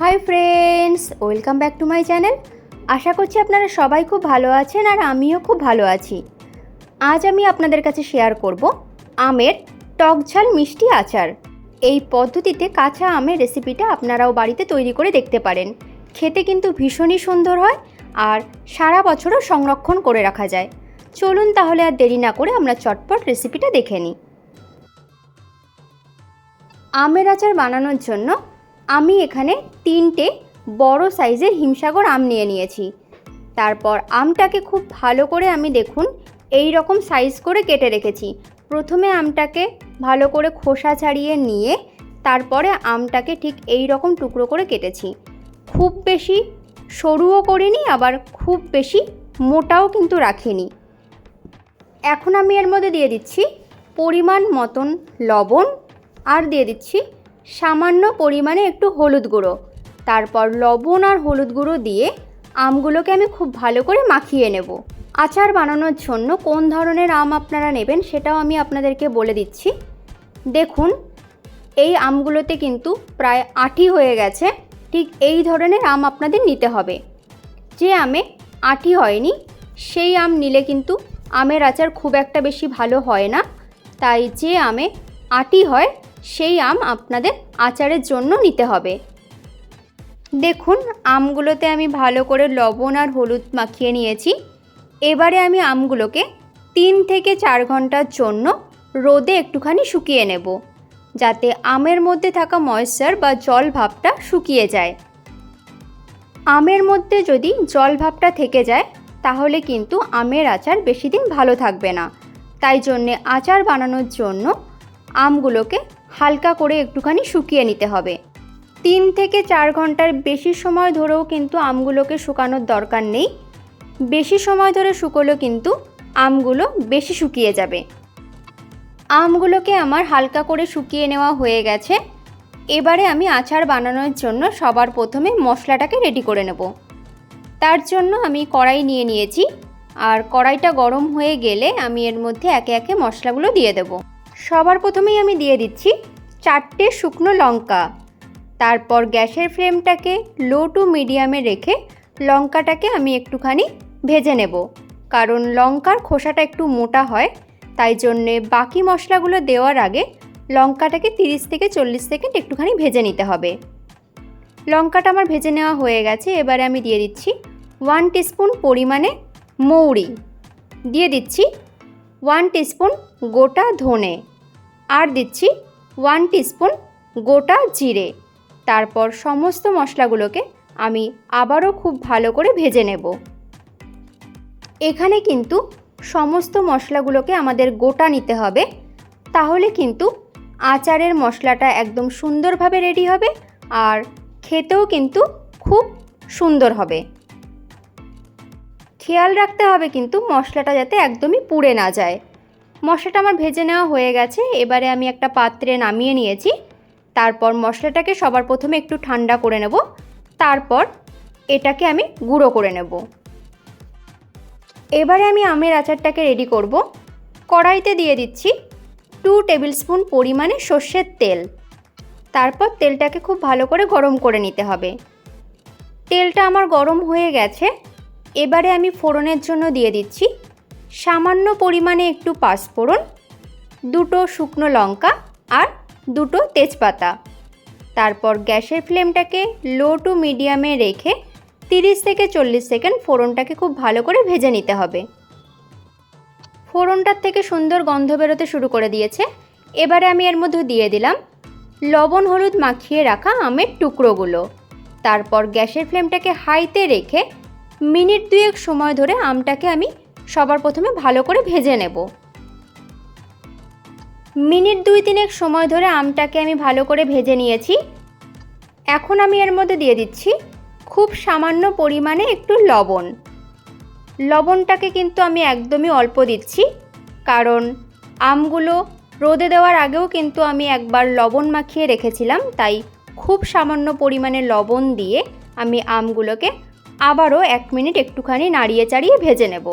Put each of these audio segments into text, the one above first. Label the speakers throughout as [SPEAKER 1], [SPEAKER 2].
[SPEAKER 1] Hi friends welcome back to my channel আশা করছি আপনারা সবাই খুব ভালো আছেন আর আমিও খুব ভালো আছি। আজ আমি আপনাদের কাছে শেয়ার করব আমের টক ঝাল মিষ্টি আচার। এই পদ্ধতিতে কাঁচা আমের রেসিপিটা আপনারাও বাড়িতে তৈরি করে দেখতে পারেন। খেতে কিন্তু ভীষণই সুন্দর হয় আর সারা বছরও সংরক্ষণ করে রাখা যায়। চলুন তাহলে আর দেরি না করে আমরা চটপট রেসিপিটা দেখে নিই। আমের আচার বানানোর জন্য আমি এখানে তিনটে বড় সাইজের হিমসাগর আম নিয়ে নিয়েছি। তারপর আমটাকে খুব ভালো করে আমি দেখুন, এই রকম সাইজ করে কেটে রেখেছি। প্রথমে আমটাকে ভালো করে খোসা ছাড়িয়ে নিয়ে তারপরে আমটাকে ঠিক এই রকম টুকরো করে কেটেছি। খুব বেশি সরুও করিনি, আবার খুব বেশি মোটাও কিন্তু রাখিনি। এখন আমি এর মধ্যে দিয়ে দিচ্ছি পরিমাণ মতন লবণ, আর দিয়ে দিচ্ছি সামান্য পরিমাণে একটু হলুদ গুঁড়ো। তারপর লবণ আর হলুদ গুঁড়ো দিয়ে আমগুলোকে আমি খুব ভালো করে মাখিয়ে নেব। আচার বানানোর জন্য কোন ধরনের আম আপনারা নেবেন সেটাও আমি আপনাদেরকে বলে দিচ্ছি। দেখুন, এই আমগুলোতে কিন্তু প্রায় আটি হয়ে গেছে। ঠিক এই ধরনের আম আপনাদের নিতে হবে। যে আমে আটি হয়নি, সেই আম নিলে কিন্তু আমের আচার খুব একটা বেশি ভালো হয় না। তাই যে আমে আটি হয় সেই আম আপনাদের আচারের জন্য নিতে হবে। দেখুন, আমগুলোতে আমি ভালো করে লবণ আর হলুদ মাখিয়ে নিয়েছি। এবারে আমি আমগুলোকে তিন থেকে চার ঘণ্টার জন্য রোদে একটুখানি শুকিয়ে নেব, যাতে আমের মধ্যে থাকা ময়েশ্চার বা জল ভাবটা শুকিয়ে যায়। আমের মধ্যে যদি জল ভাবটা থেকে যায়, তাহলে কিন্তু আমের আচার বেশি দিন ভালো থাকবে না। তাই জন্যে আচার বানানোর জন্য আমগুলোকে হালকা করে একটুখানি শুকিয়ে নিতে হবে। তিন থেকে চার ঘণ্টার বেশি সময় ধরেও কিন্তু আমগুলোকে শুকানোর দরকার নেই। বেশি সময় ধরে শুকোলেও কিন্তু আমগুলো বেশি শুকিয়ে যাবে। আমগুলোকে আমার হালকা করে শুকিয়ে নেওয়া হয়ে গেছে। এবারে আমি আচার বানানোর জন্য সবার প্রথমে মশলাটাকে রেডি করে নেব। তার জন্য আমি কড়াই নিয়ে নিয়েছি। আর কড়াইটা গরম হয়ে গেলে আমি এর মধ্যে একে একে মশলাগুলো দিয়ে দেব। সবার প্রথমেই আমি দিয়ে দিচ্ছি চারটে শুকনো লঙ্কা। তারপর গ্যাসের ফ্লেমটাকে লো টু মিডিয়ামে রেখে লঙ্কাটাকে আমি একটুখানি ভেজে নেব। কারণ লঙ্কার খোসাটা একটু মোটা হয়, তাই জন্যে বাকি মশলাগুলো দেওয়ার আগে লঙ্কাটাকে তিরিশ থেকে চল্লিশ সেকেন্ড একটুখানি ভেজে নিতে হবে। লঙ্কাটা আমার ভেজে নেওয়া হয়ে গেছে, এবারে আমি দিয়ে দিচ্ছি ওয়ান টিস্পুন পরিমাণে মৌরি। দিয়ে দিচ্ছি ওয়ান টিস্পুন গোটা ধনে। আর দিচ্ছি ওয়ান টিস্পুন গোটা জিরে। তারপর সমস্ত মশলাগুলোকে আমি আবারও খুব ভালো করে ভেজে নেব। এখানে কিন্তু সমস্ত মশলাগুলোকে আমাদের গোটা নিতে হবে। তাহলে কিন্তু আচারের মশলাটা একদম সুন্দরভাবে রেডি হবে আর খেতেও কিন্তু খুব সুন্দর হবে। খেয়াল রাখতে হবে কিন্তু মশলাটা যাতে একদমই পুড়ে না যায়। মশলাটা আমার ভেজে নেওয়া হয়ে গেছে। এবারে আমি একটা পাত্রে নামিয়ে নিয়েছি। তারপর মশলাটাকে সবার প্রথমে একটু ঠান্ডা করে নেব। তারপর এটাকে আমি গুঁড়ো করে নেব। এবারে আমি আমের আচারটাকে রেডি করব। কড়াইতে দিয়ে দিচ্ছি টু টেবিল স্পুন পরিমাণে সর্ষের তেল। তারপর তেলটাকে খুব ভালো করে গরম করে নিতে হবে। তেলটা আমার গরম হয়ে গেছে। এবারে আমি ফোড়নের জন্য দিয়ে দিচ্ছি সামান্য পরিমাণে একটু পাঁচফোড়ন দুটো শুকনো লঙ্কা আর দুটো তেজপাতা। তারপর গ্যাসের ফ্লেমটাকে লো টু মিডিয়ামে রেখে তিরিশ থেকে চল্লিশ সেকেন্ড ফোড়নটাকে খুব ভালো করে ভেজে নিতে হবে। ফোড়নটার থেকে সুন্দর গন্ধ বেরোতে শুরু করে দিয়েছে। এবারে আমি এর মধ্যে দিয়ে দিলাম লবণ হলুদ মাখিয়ে রাখা আমের টুকরোগুলো। তারপর গ্যাসের ফ্লেমটাকে হাইতে রেখে মিনিট দুয়েক সময় ধরে আমটাকে আমি সবার প্রথমে ভালো করে ভেজে নেব। মিনিট দুই তিনেক সময় ধরে আমটাকে আমি ভালো করে ভেজে নিয়েছি। এখন আমি এর মধ্যে দিয়ে দিচ্ছি খুব সামান্য পরিমাণে একটু লবণ। লবণটাকে কিন্তু আমি একদমই অল্প দিচ্ছি, কারণ আমগুলো রোদে দেওয়ার আগেও কিন্তু আমি একবার লবণ মাখিয়ে রেখেছিলাম, তাই খুব সামান্য পরিমাণে লবণ দিয়ে আমি আমগুলোকে আবারও এক মিনিট একটুখানি নাড়িয়ে চাড়িয়ে ভেজে নেব।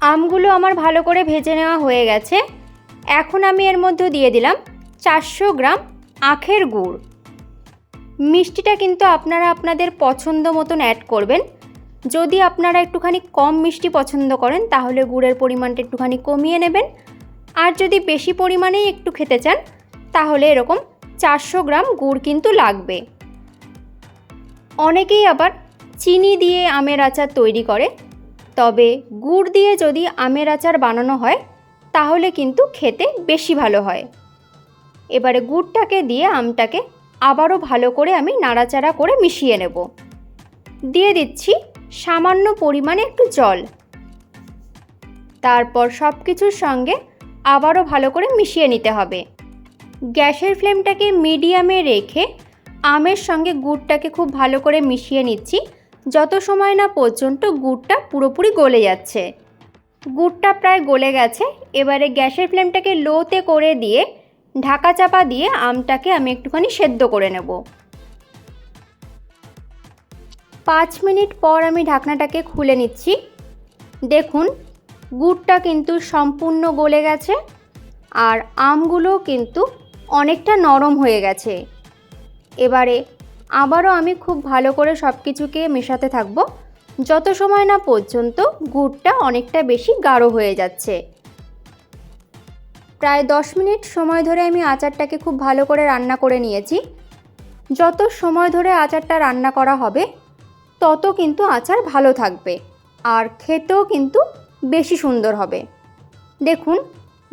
[SPEAKER 1] আমগুলো আমার ভালো করে ভেজে নেওয়া হয়ে গেছে। এখন আমি এর মধ্যে দিয়ে দিলাম চারশো গ্রাম আখের গুড়। মিষ্টিটা কিন্তু আপনারা আপনাদের পছন্দ মতন অ্যাড করবেন। যদি আপনারা একটুখানি কম মিষ্টি পছন্দ করেন, তাহলে গুড়ের পরিমাণটা একটুখানি কমিয়ে নেবেন। আর যদি বেশি পরিমাণেই একটু খেতে চান, তাহলে এরকম চারশো গ্রাম গুড় কিন্তু লাগবে। অনেকেই আবার চিনি দিয়ে আমের আচার তৈরি করে। তবে গুড় দিয়ে যদি আমের আচার বানানো হয়, তাহলে কিন্তু খেতে বেশি ভালো হয়। এবারে গুড়টাকে দিয়ে আমটাকে আবারও ভালো করে আমি নাড়াচাড়া করে মিশিয়ে নেব। দিয়ে দিচ্ছি সামান্য পরিমাণে একটু জল। তারপর সব কিছুর সঙ্গে আবারও ভালো করে মিশিয়ে নিতে হবে। গ্যাসের ফ্লেমটাকে মিডিয়ামে রেখে আমের সঙ্গে গুড়টাকে খুব ভালো করে মিশিয়ে নিচ্ছি। যত সময় না পর্যন্ত গুড়টা পুরোপুরি গলে যাচ্ছে। গুড়টা প্রায় গলে গেছে, এবারে গ্যাসের ফ্লেমটাকে লোতে করে দিয়ে, ঢাকা চাপা দিয়ে আমটাকে আমি একটুখানি সেদ্ধ করে নেব। পাঁচ মিনিট পর আমি ঢাকনাটাকে খুলে নিচ্ছি। দেখুন, গুড়টা কিন্তু সম্পূর্ণ গলে গেছে আর আমগুলো কিন্তু অনেকটা নরম হয়ে গেছে। এবারে আবারও আমি খুব ভালো করে সব কিছুকে মেশাতে থাকব। যত সময় না পর্যন্ত গুড়টা অনেকটা বেশি গাঢ় হয়ে যাচ্ছে। প্রায় দশ মিনিট সময় ধরে আমি আচারটাকে খুব ভালো করে রান্না করে নিয়েছি। যত সময় ধরে আচারটা রান্না করা হবে, তত কিন্তু আচার ভালো থাকবে আর খেতেও কিন্তু বেশি সুন্দর হবে। দেখুন,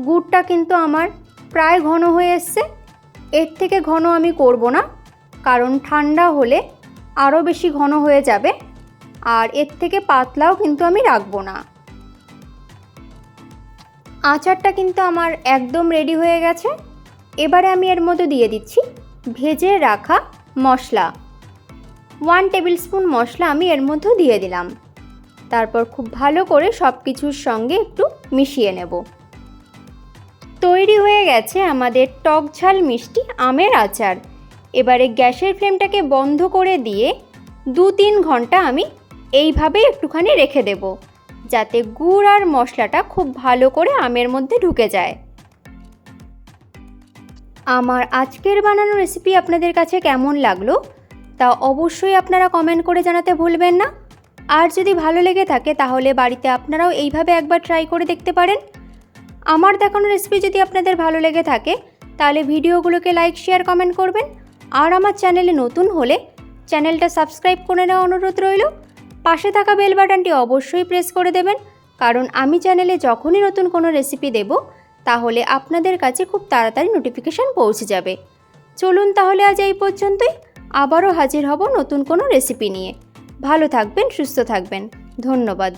[SPEAKER 1] গুড়টা কিন্তু আমার প্রায় ঘন হয়ে এসছে। এর থেকে ঘন আমি করব না। কারণ ঠান্ডা হলে আরও বেশি ঘন হয়ে যাবে, আর এর থেকে পাতলাও কিন্তু আমি রাখব না। আচারটা কিন্তু আমার একদম রেডি হয়ে গেছে। এবারে আমি এর মধ্যে দিয়ে দিচ্ছি ভেজে রাখা মশলা। ওয়ান টেবিল স্পুন মশলা আমি এর মধ্যে দিয়ে দিলাম। তারপর খুব ভালো করে সব কিছুর সঙ্গে একটু মিশিয়ে নেব। তৈরি হয়ে গেছে আমাদের টক ঝাল মিষ্টি আমের আচার। এবারে গ্যাসের ফ্লেমটাকে বন্ধ করে দিয়ে দু তিন ঘণ্টা আমি এইভাবে একটুখানি রেখে দেব, যাতে গুড় আর মশলাটা খুব ভালো করে আমের মধ্যে ঢুকে যায়। আমার আজকের বানানো রেসিপি আপনাদের কাছে কেমন লাগল, তা অবশ্যই আপনারা কমেন্ট করে জানাতে ভুলবেন না। আর যদি ভালো লেগে থাকে, তাহলে বাড়িতে আপনারাও এইভাবে একবার ট্রাই করে দেখতে পারেন। আমার দেখানো রেসিপি যদি আপনাদের ভালো লেগে থাকে, তাহলে ভিডিওগুলোকে লাইক শেয়ার কমেন্ট করবেন। আর আমার চ্যানেলে নতুন হলে চ্যানেলটা সাবস্ক্রাইব করে নেওয়া অনুরোধ রইল। পাশে থাকা বেল বাটনটি অবশ্যই প্রেস করে দেবেন, কারণ আমি চ্যানেলে যখনই নতুন কোনো রেসিপি দেব, তাহলে আপনাদের কাছে খুব তাড়াতাড়ি নোটিফিকেশান পৌঁছে যাবে। চলুন তাহলে আজ এই পর্যন্তই। আবারও হাজির হব নতুন কোনো রেসিপি নিয়ে। ভালো থাকবেন, সুস্থ থাকবেন। ধন্যবাদ।